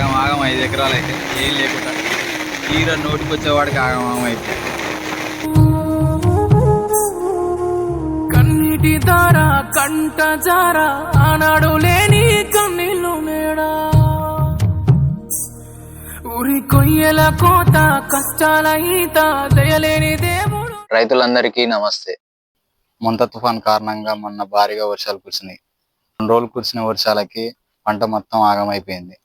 ఆగం ఆగం ఐదు ఎకరాలు అయితే ఏం లేకుండా తీర నోటికి వచ్చేవాడికి ఆగం ఆగం అయిపోయింది కన్నీటి దార కంట జార ఆనాడు లేని కన్నీళ్ళు నేడా ఉరి కొయ్యల కోత కష్టాల ఈత దయలేని దేవుడు. రైతులందరికీ నమస్తే. ముంత తుఫాన్ కారణంగా మొన్న భారీగా వర్షాలు కురిసినాయి. రెండు రోజులు కురిసిన వర్షాలకి పంట మొత్తం ఆగమైపోయింది.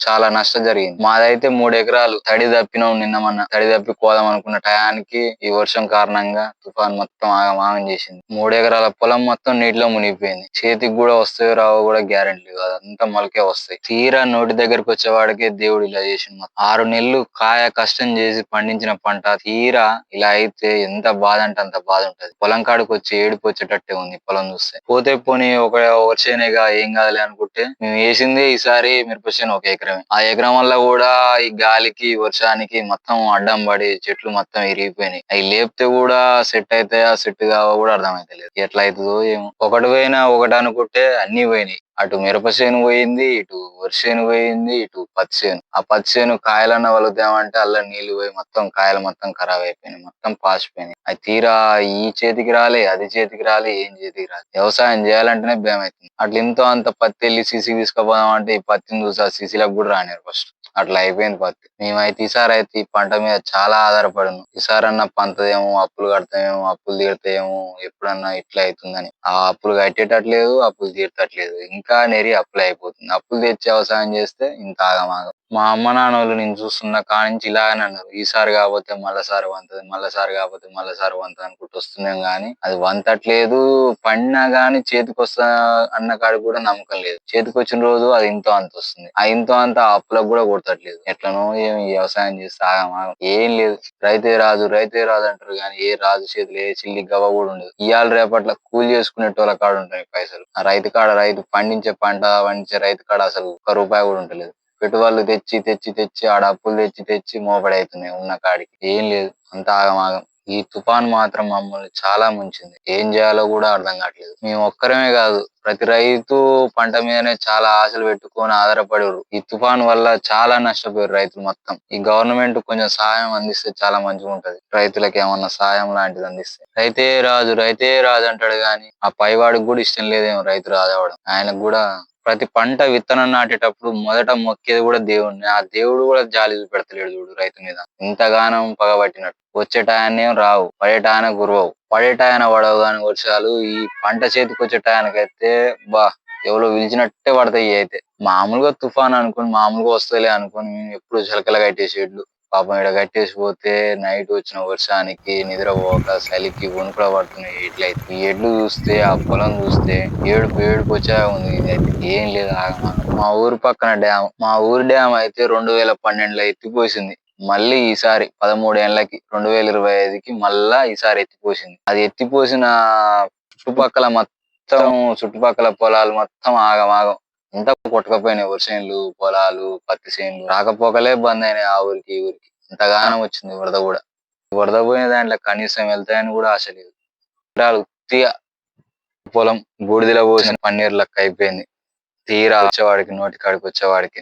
చాలా నష్టం జరిగింది. మాదైతే మూడు ఎకరాలు తడి తప్పినాం నిన్న మొన్న. తడి తప్పి కోదాం అనుకున్న టయానికి ఈ వర్షం కారణంగా తుఫాన్ మొత్తం ఆగమాగం చేసింది. మూడు ఎకరాల పొలం మొత్తం నీటిలో మునిగిపోయింది. చేతికి కూడా వస్తాయో రావో కూడా గ్యారెంటీ కాదు. అంతా మొలకే వస్తాయి. తీరా నోటి దగ్గరకు వచ్చేవాడికే దేవుడు ఇలా చేసింది ఆరు నెలలు కాయ కష్టం చేసి పండించిన పంట తీరా ఇలా అయితే ఎంత బాధ అంటే అంత బాధ ఉంటది. పొలం కాడికి వచ్చి ఏడుపు వచ్చేటట్టే ఉంది పొలం చూస్తే. పోతే పోనీ ఒక వర్షేనేగా ఏం కాదులే అనుకుంటే మేము వేసింది ఈసారి మిరప చేను ఒక ఎకరమే ఆ ఎకరం వల్ల కూడా ఈ గాలికి వర్షానికి మొత్తం అడ్డం పడి చెట్లు మొత్తం ఇరిగిపోయినాయి. అవి లేపితే కూడా సెట్ అవుతాయా సెట్ కావో కూడా అర్థమైతలేదు. ఎట్లా అవుతుందో ఏమో. ఒకటి పోయినా ఒకటి అనుకుంటే అన్ని పోయినాయి. అటు మిరపసేను పోయింది ఇటు వరి చేను పోయింది ఇటు పచ్చేను ఆ పత్తి చేను కాయలన్న వలుద్దామంటే అల్ల నీళ్ళు పోయి మొత్తం కాయలు మొత్తం ఖరాబ్ అయిపోయినాయి మొత్తం పాసిపోయినాయి. అది తీరా ఈ చేతికి రాలే అది చేతికి రాలే ఏం చేతికి రాలే. వ్యవసాయం చేయాలంటేనే భయం అవుతుంది. అట్లా ఇంతో అంత పత్తి వెళ్ళి సీసీ తీసుకుపోదాం అంటే ఈ పత్తిని చూసి ఆ సీసీలకు కూడా రానిరు ఫస్ట్ అట్లా అయిపోయింది పత్తి. మేమైతే ఈసారి అయితే ఈ పంట మీద చాలా ఆధారపడను ఈసారన్నా పంతదేమో అప్పులు కడతామేమో అప్పులు తీరుతాయేమో ఎప్పుడన్నా ఇట్లా అవుతుందని. ఆ అప్పులు కట్టేటట్లేదు అప్పులు తీర్చట్లేదు ఇంకా నెరి అప్పులు అయిపోతుంది. అప్పులు తెచ్చి వ్యవసాయం చేస్తే ఇంత ఆగమాగం. మా అమ్మ నాన్న వాళ్ళు నేను చూస్తున్న కానించి ఇలాగనే అన్నారు. ఈసారి కాకపోతే మళ్ళసారి వంతది మళ్ళసారి కాకపోతే మళ్ళసారి వంతది అనుకుంటూ వస్తున్నాం కానీ అది వంతట్లేదు. పడినా గానీ చేతికి వస్తా అన్న కాడికి కూడా నమ్మకం లేదు. చేతికి వచ్చిన రోజు అది ఇంతో అంత వస్తుంది. ఆ ఇంతో అంత అప్పులకు కూడా కొడతట్లేదు. ఎట్లనో ఏమి వ్యవసాయం చేస్తే ఆగమాగం ఏం లేదు. రైతే రాజు రైతే రాజు అంటారు కానీ ఏ రాజు చేతులు ఏ చిల్లి గవ్వ కూడా ఉండదు. ఇవాళ రేపట్ల కూలి చేసుకునేటోళ్ళ కాడ ఉంటాయి పైసలు. ఆ రైతు కాడ రైతు పండించే పంట పండించే రైతు కాడ అసలు ఒక్క రూపాయి కూడా ఉండలేదు. పెట్టుబడులు తెచ్చి తెచ్చి తెచ్చి ఆడ అప్పులు తెచ్చి తెచ్చి మోపడైతున్నాయి ఉన్న కాడికి. ఏం లేదు. అంత ఆగమాగం. ఈ తుఫాన్ మాత్రం మమ్మల్ని చాలా ముంచింది. ఏం చేయాలో కూడా అర్థం కావట్లేదు. మేము ఒక్కరమే కాదు. ప్రతి రైతు పంట మీదనే చాలా ఆశలు పెట్టుకొని ఆధారపడారు ఈ తుఫాన్ వల్ల చాలా నష్టపోయారు రైతులు మొత్తం. ఈ గవర్నమెంట్ కొంచెం సహాయం అందిస్తే చాలా మంచిగా ఉంటది. రైతులకు ఏమన్నా సహాయం లాంటిది అందిస్తే. రైతే రాజు రైతే రాజు అంటాడు గాని ఆ పైవాడికి కూడా ఇష్టం లేదేమో రైతు రాజు అవడం ఆయనకు కూడా ప్రతి పంట విత్తనం నాటేటప్పుడు మొదట మొక్కేది కూడా దేవుడిని ఆ దేవుడు కూడా జాలి చూపెడతలేడు చూడు రైతు మీద. ఇంతగానం పగబట్టినట్టు. వచ్చే రావు. పడేటాయన టయాన గురవవు. పడవు కానీ వర్షాలు ఈ పంట చేతికి వచ్చే బా ఎవరో పిలిచినట్టే పడతాయి అయితే. మామూలుగా తుఫాన్ అనుకుని మామూలుగా వస్తలే అనుకుని ఎప్పుడు చిలకలు కట్టేసేట్లు పాపం ఇక్కడ కట్టేసి పోతే నైట్ వచ్చిన వర్షానికి నిద్రపోక చలికి వణుకుల పడుతున్నాయి ఎట్లయితే ఈ ఎడ్లు చూస్తే ఆ పొలం చూస్తే ఏడుపు ఏడుపు వచ్చా ఉంది. ఇదైతే ఏం లేదు ఆగమాగం. మా ఊరు పక్కన డ్యామ్ మా ఊరు డ్యామ్ అయితే రెండు వేల పన్నెండులో ఎత్తిపోసింది. మళ్ళీ ఈసారి పదమూడు రెండు వేల ఇరవై ఐదుకి మళ్ళా ఈసారి ఎత్తిపోసింది. అది ఎత్తిపోసిన చుట్టుపక్కల మొత్తం చుట్టుపక్కల పొలాలు మొత్తం ఆగమాగం అంతా వరి చేనులు పొలాలు పత్తి చేనులు? రాకపోకలే బంద్ అయినాయి ఆ ఊరికి ఈ ఊరికి. ఇంతగానం వచ్చింది వరద కూడా. వరద పోయిన దాంట్లో కనీసం వెళ్తాయని కూడా ఆశ లేదు. ఉత్తిగా పొలం బూడిదలో పోసిన పన్నీర్ లెక్క అయిపోయింది. తీరా వచ్చేవాడికి నోటి కాడికి వచ్చేవాడికి.